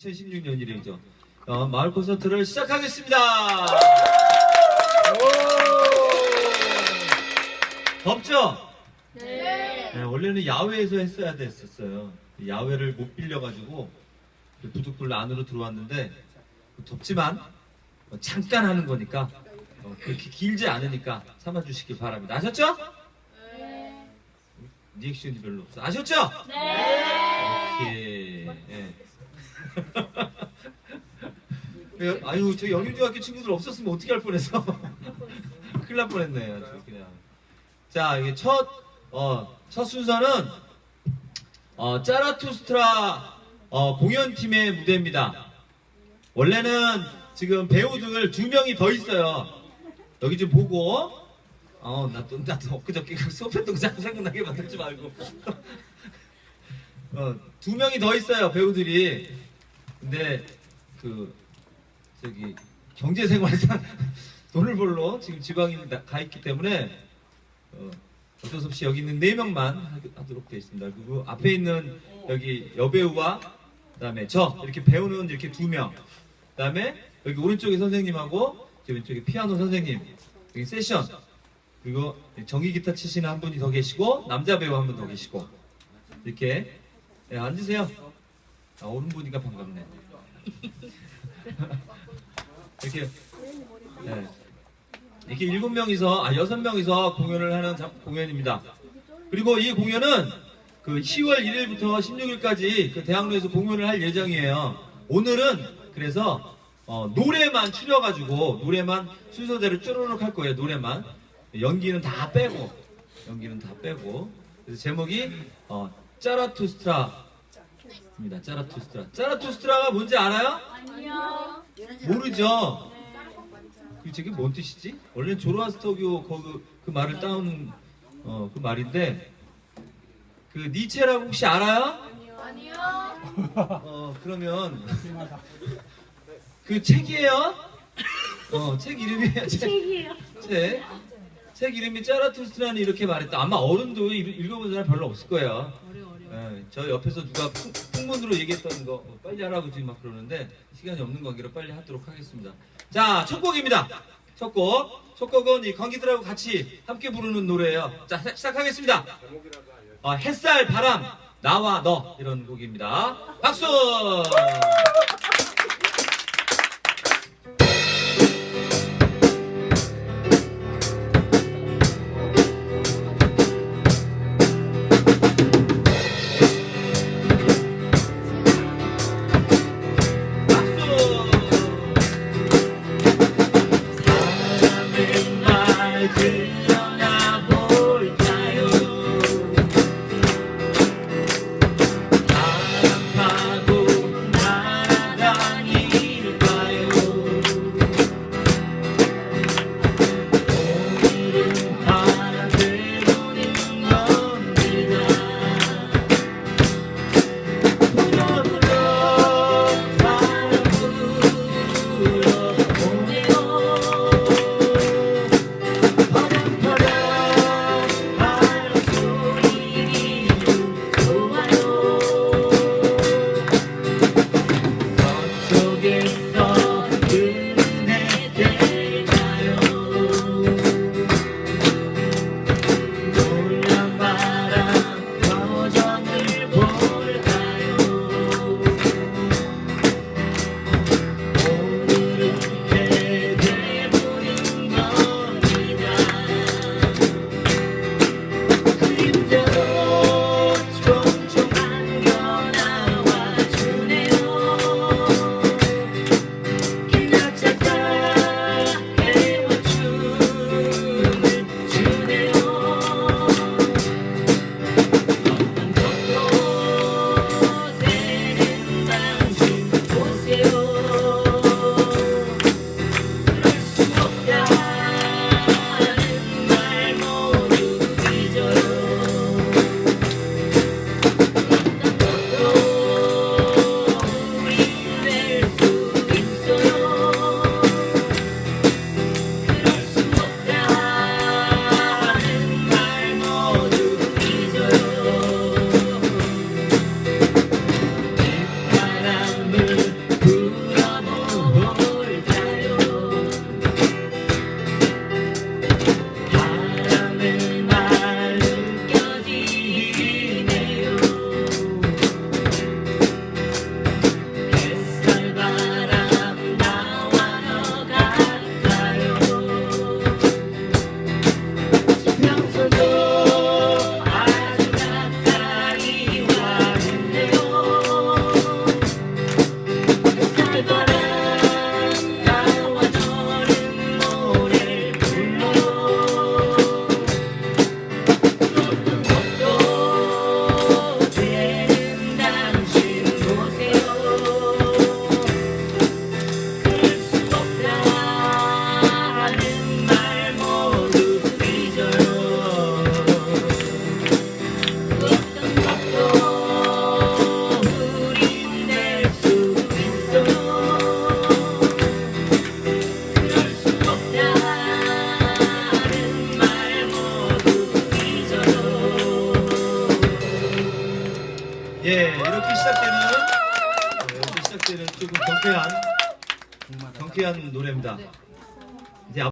2016년이래죠. 어, 마을 콘서트를 시작하겠습니다. 오! 덥죠? 네. 네, 원래는 야외에서 했어야 됐었어요. 야외를 못 빌려가지고 부득불 안으로 들어왔는데 덥지만 어, 잠깐 하는 거니까 어, 그렇게 길지 않으니까 참아주시길 바랍니다. 아셨죠? 네. 리액션이 별로 없어. 아셨죠? 네. 오케이. 예. 예, 아유 저 영일중학교 친구들 없었으면 어떻게 할 뻔했어. 큰일 날 뻔했네요. 아주 그냥. 자 이게 첫 어, 첫 순서는 어, 짜라투스트라 어, 공연팀의 무대입니다. 원래는 지금 배우들 두 명이 더 있어요. 여기 좀 보고 어, 나 또, 나도 엊그저께 그 자꾸 생각나게 만들지 말고. 어, 두 명이 더 있어요, 배우들이. 근데, 그, 저기, 경제 생활상 돈을 벌러 지금 지방에 나- 가 있기 때문에, 어, 어쩔 수 없이 여기 있는 네 명만 하- 하도록 되어 있습니다. 그리고 앞에 있는 여기 여배우와, 그 다음에 저, 이렇게 배우는 이렇게 두 명. 그 다음에 여기 오른쪽에 선생님하고, 저 왼쪽에 피아노 선생님. 여기 세션. 그리고 정기 기타 치시는 한 분이 더 계시고 남자 배우 한 분 더 계시고 이렇게 네, 앉으세요. 아, 오른 분이가 반갑네. 이렇게 네. 이렇게 일곱 명이서 아 여섯 명이서 공연을 하는 자- 공연입니다. 그리고 이 공연은 그 10월 1일부터 16일까지 그 대학로에서 공연을 할 예정이에요. 오늘은 그래서 어, 노래만 추려가지고 노래만 순서대로 쪼르륵 할 거예요. 노래만 연기는 다 빼고 연기는 다 빼고 그래서 제목이 어, 짜라투스트라 입니다. 짜라투스트라. 짜라투스트라가 뭔지 알아요? 아니요. 모르죠. 그 저게 뭔 뜻이지? 원래 조로아스터교 그, 그 말을 따온 어, 그 말인데 그 니체라고 혹시 알아요? 아니요. 어 그러면 그 책이에요? 어 책 이름이 책, 책이에요. 책, 책 이름이 짜라투스트라는 이렇게 말했다. 아마 어른도 읽- 읽어본 사람 별로 없을 거예요. 예, 저 옆에서 누가 풍, 풍문으로 얘기했던 거 어, 빨리 하라고 지금 막 그러는데 시간이 없는 관계로 빨리 하도록 하겠습니다. 자, 첫 곡입니다. 첫 곡. 첫 곡은 이 관객들하고 같이 함께 부르는 노래예요. 자, 시- 시작하겠습니다. 어, 햇살, 바람, 나와 너 이런 곡입니다. 박수! 예, 이렇게 시작되는 네, 이렇게 시작되는 조금 경쾌한 경쾌한 노래입니다.